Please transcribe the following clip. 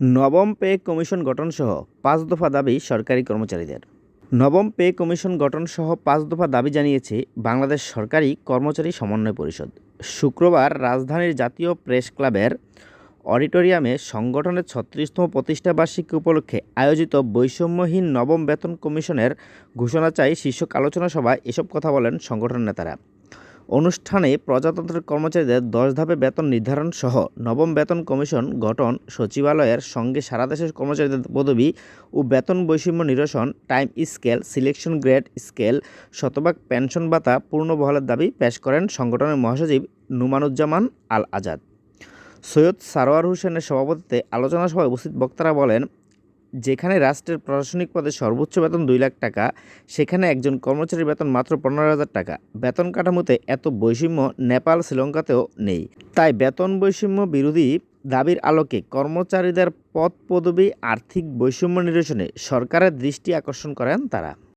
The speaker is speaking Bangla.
নবম পে কমিশন গঠনসহ পাঁচ দফা দাবি সরকারি কর্মচারীদের। নবম পে কমিশন গঠনসহ পাঁচ দফা দাবি জানিয়েছে বাংলাদেশ সরকারি কর্মচারী সমন্বয় পরিষদ। শুক্রবার রাজধানীর জাতীয় প্রেস ক্লাবের অডিটোরিয়ামে সংগঠনের ছত্রিশতম প্রতিষ্ঠা বার্ষিকী উপলক্ষে আয়োজিত বৈষম্যহীন নবম বেতন কমিশনের ঘোষণা চাই শীর্ষক আলোচনা সভায় এসব কথা বলেন সংগঠনের নেতারা। অনুষ্ঠানে প্রজাতন্ত্রের কর্মচারীদের দশ ধাপে বেতন নির্ধারণ সহ নবম বেতন কমিশন গঠন, সচিবালয়ের সঙ্গে সারা দেশের কর্মচারীদের পদবি ও বেতন বৈষম্য নিরসন, time scale, selection grade scale, শতভাগ পেনশন ভাতা পূর্ণ বহালের দাবি পেশ করেন সংগঠনের মহাসচিব নুমানুজ্জামান আল আজাদ সৈয়দ সারোয়ার হোসেনের সভাপতিত্বে আলোচনা সভায় উপস্থিত বক্তারা বলেন যেখানে রাষ্ট্রের প্রশাসনিক পদে সর্বোচ্চ বেতন দুই লাখ টাকা, সেখানে একজন কর্মচারীর বেতন মাত্র পনেরো হাজার টাকা। বেতন কাঠামোতে এত বৈষম্য নেপাল, শ্রীলঙ্কাতেও নেই। তাই বেতন বৈষম্য বিরোধী দাবির আলোকে কর্মচারীদের পদ পদবি আর্থিক বৈষম্য নিরসনে সরকারের দৃষ্টি আকর্ষণ করেন তারা।